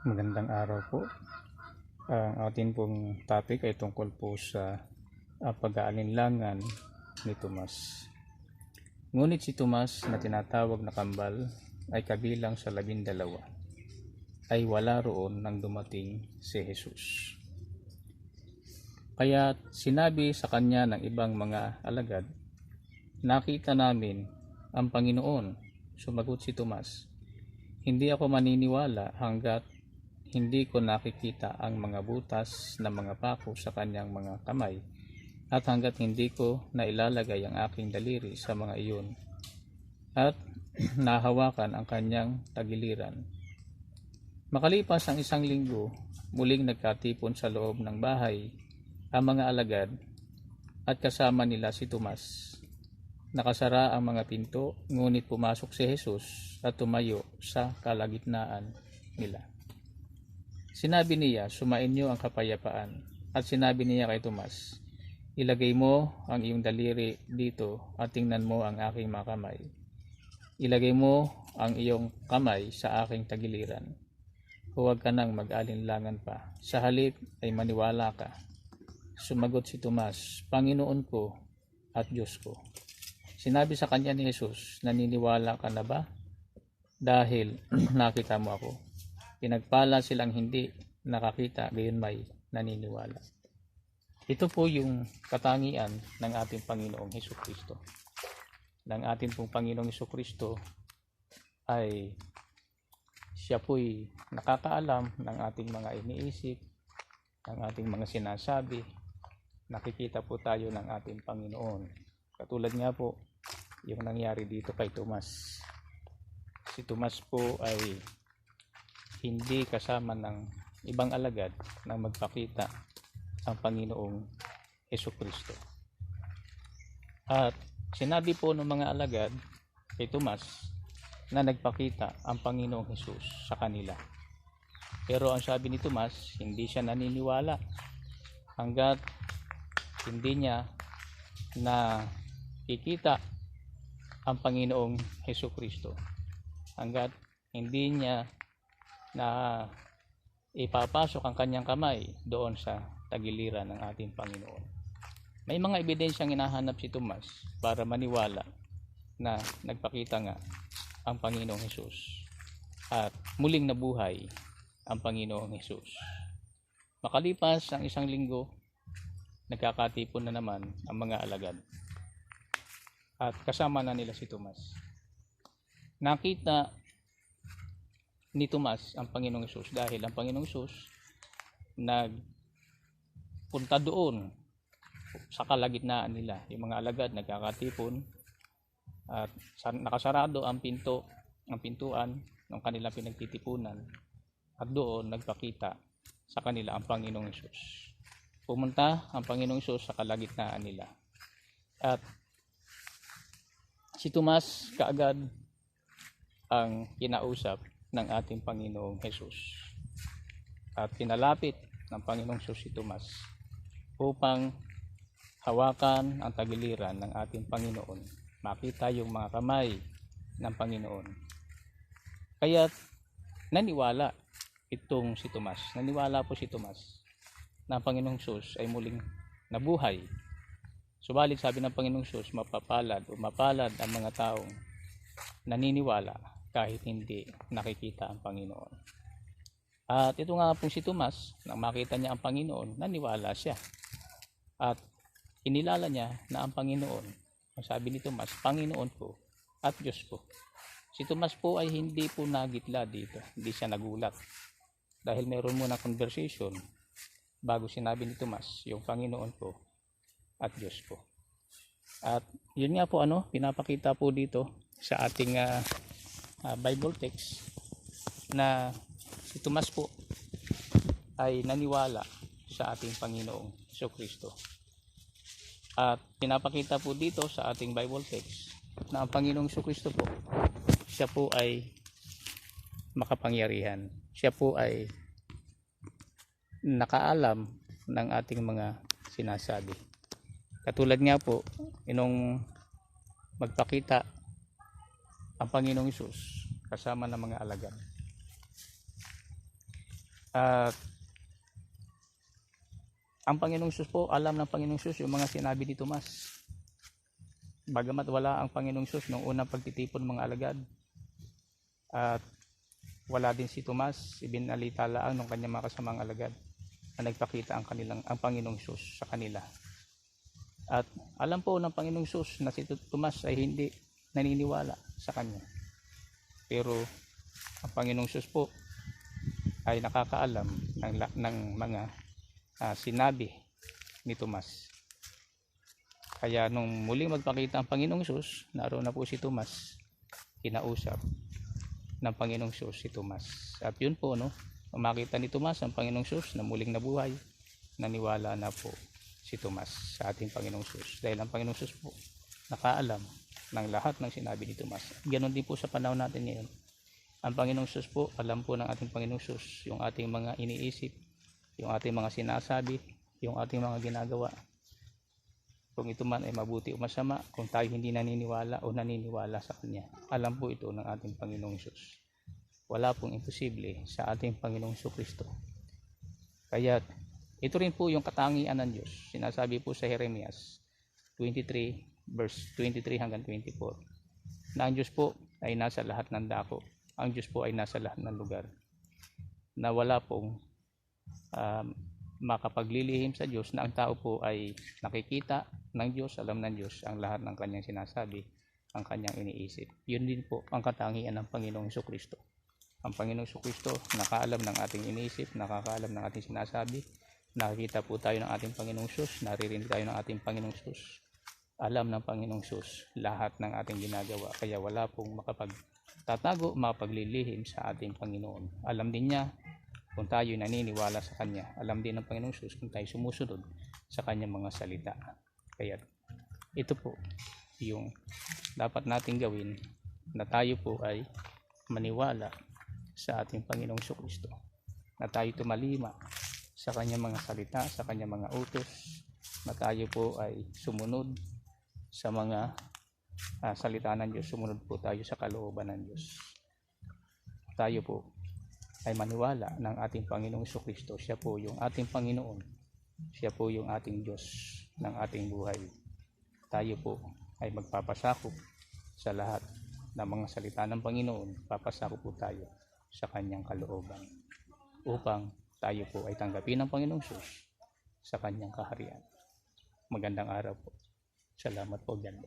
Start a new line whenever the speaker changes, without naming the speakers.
Magandang araw po. Ang atin pong topic ay tungkol po sa ah, pag-aalinlangan ni Tomas. Ngunit si Tomas na tinatawag na kambal ay kabilang sa labindalawa. Ay wala roon nang dumating si Jesus. Kaya sinabi sa kanya ng ibang mga alagad, Nakita namin ang Panginoon. Sumagot si Tomas, Hindi ako maniniwala hanggat hindi ko nakikita ang mga butas na mga pako sa kanyang mga kamay at hanggat hindi ko nailalagay ang aking daliri sa mga iyon at nahawakan ang kanyang tagiliran. Makalipas ang isang linggo, muling nagkatipon sa loob ng bahay ang mga alagad at kasama nila si Tomas. Nakasara ang mga pinto, ngunit pumasok si Jesus at tumayo sa kalagitnaan nila. Sinabi niya, sumain niyo ang kapayapaan. At sinabi niya kay Tomas, ilagay mo ang iyong daliri dito at tingnan mo ang aking mga kamay. Ilagay mo ang iyong kamay sa aking tagiliran. Huwag ka nang mag-alinlangan pa. Sa halip ay maniwala ka. Sumagot si Tomas, Panginoon ko at Diyos ko. Sinabi sa kanya ni Jesus, naniniwala ka na ba? Dahil nakita mo ako. Pinagpala silang hindi nakakita, gayon may naniniwala. Ito po yung katangian ng ating Panginoong Heso Kristo. Ng ating pong Panginoong Heso Kristo ay siya po'y nakakaalam ng ating mga iniisip, ng ating mga sinasabi. Nakikita po tayo ng ating Panginoon. Katulad nga po, yung nangyari dito kay Tomas. Si Tomas po ay hindi kasama ng ibang alagad na magpakita ang Panginoong Heso Kristo. At sinabi po ng mga alagad kay Tomas na nagpakita ang Panginoong Hesus sa kanila. Pero ang sabi ni Tomas, hindi siya naniniwala hanggat hindi niya na kikita ang Panginoong Heso Kristo. Hanggat hindi niya na ipapasok ang kanyang kamay doon sa tagiliran ng ating Panginoon. May mga ebidensyang hinahanap si Tomas para maniwala na nagpakita nga ang Panginoong Hesus at muling nabuhay ang Panginoong Hesus. Makalipas ang isang linggo, nagkakatipon na naman ang mga alagad at kasama na nila si Tomas. Nakita ni Tomas ang Panginoong Isus dahil ang Panginoong Isus nagpunta doon sa kalagitnaan nila. Yung mga alagad nagkakatipon at sa- nakasarado ang pinto, ang pintuan ng kanilang pinagtitipunan at doon nagpakita sa kanila ang Panginoong Isus. Pumunta ang Panginoong Isus sa kalagitnaan nila. At si Tomas kaagad ang kinausap ng ating Panginoong Hesus. At pinalapit ng Panginoong Hesus si Tomas upang hawakan ang tagiliran ng ating Panginoon. Makita yung mga kamay ng Panginoon. Kaya naniwala itong si Tomas. Naniwala po si Tomas na ang Panginoong Hesus ay muling nabuhay. Subalit sabi ng Panginoong Hesus, mapapalad o mapalad ang mga taong naniniwala kahit hindi nakikita ang Panginoon. At ito nga pong si Tomas, nang makita niya ang Panginoon, naniwala siya. At inilala niya na ang Panginoon, ang sabi ni Tomas, Panginoon ko at Diyos ko. Si Tomas po ay hindi po nagitla dito, hindi siya nagulat. Dahil meron muna conversation bago sinabi ni Tomas, yung Panginoon ko at Diyos ko. At yun nga po ano, pinapakita po dito sa ating ah, ah, Bible text na si Tomas po ay naniwala sa ating Panginoong Heso Kristo. At pinapakita po dito sa ating Bible text na ang Panginoong Heso Kristo po, siya po ay makapangyarihan. Siya po ay nakaalam ng ating mga sinasabi. Katulad nga po, inong magpakita ang Panginoong Isus kasama ng mga alagad. At ang Panginoong Sus po, alam ng Panginoong Sus yung mga sinabi ni Tomas. Bagamat wala ang Panginoong Sus nung unang pagtitipon mga alagad. At wala din si Tomas, ibinalita lang ng kanyang mga kasamang alagad na nagpakita ang kanilang ang Panginoong Sus sa kanila. At alam po ng Panginoong Sus na si Tomas ay hindi naniniwala sa kanya. Pero ang Panginoong Sus po ay nakakaalam ng, ng mga ah, sinabi ni Tomas. Kaya nung muling magpakita ang Panginoong Sus, naroon na po si Tomas, kinausap ng Panginoong Sus si Tomas. At yun po, no, makita ni Tomas ang Panginoong Sus na muling nabuhay, naniwala na po si Tomas sa ating Panginoong Sus. Dahil ang Panginoong Sus po, nakaalam ng lahat ng sinabi ni Tomas. Ganon din po sa panahon natin ngayon. Ang Panginoong Sus po, alam po ng ating Panginoong Sus yung ating mga iniisip, yung ating mga sinasabi, yung ating mga ginagawa. Kung ito man ay mabuti o masama, kung tayo hindi naniniwala o naniniwala sa Kanya. Alam po ito ng ating Panginoong Sus. Wala pong imposible sa ating Panginoong Kristo. Kaya ito rin po yung katangian ng Diyos. Sinasabi po sa Jeremias 23 verse 23 hanggang 24 na ang Diyos po ay nasa lahat ng dako. Ang Diyos po ay nasa lahat ng lugar. Na wala pong um, makapaglilihim sa Diyos na ang tao po ay nakikita ng Diyos, alam ng Diyos ang lahat ng kanyang sinasabi, ang kanyang iniisip. Yun din po ang katangian ng Panginoong Kristo. Ang Panginoong Kristo nakaalam ng ating iniisip, nakakaalam ng ating sinasabi, nakikita po tayo ng ating Panginoong Sus, naririnig tayo ng ating Panginoong Sus. Alam ng Panginoong Sus lahat ng ating ginagawa, kaya wala pong makapagtatago, makapaglilihim sa ating Panginoon. Alam din niya kung tayo naniniwala sa Kanya. Alam din ng Panginoong Sus kung tayo sumusunod sa Kanyang mga salita. Kaya ito po yung dapat nating gawin na tayo po ay maniwala sa ating Panginoong Kristo. Na tayo tumalima sa kanyang mga salita, sa kanyang mga utos, na tayo po ay sumunod sa mga ah, salita ng Diyos, sumunod po tayo sa kalooban ng Diyos. Tayo po ay maniwala ng ating Panginoong Kristo. Siya po yung ating Panginoon. Siya po yung ating Diyos ng ating buhay. Tayo po ay magpapasakop sa lahat ng mga salita ng Panginoon. Papasakop po tayo sa kanyang kalooban upang tayo po ay tanggapin ng Panginoong Sus sa kanyang kaharian. Magandang araw po. Salamat po, God.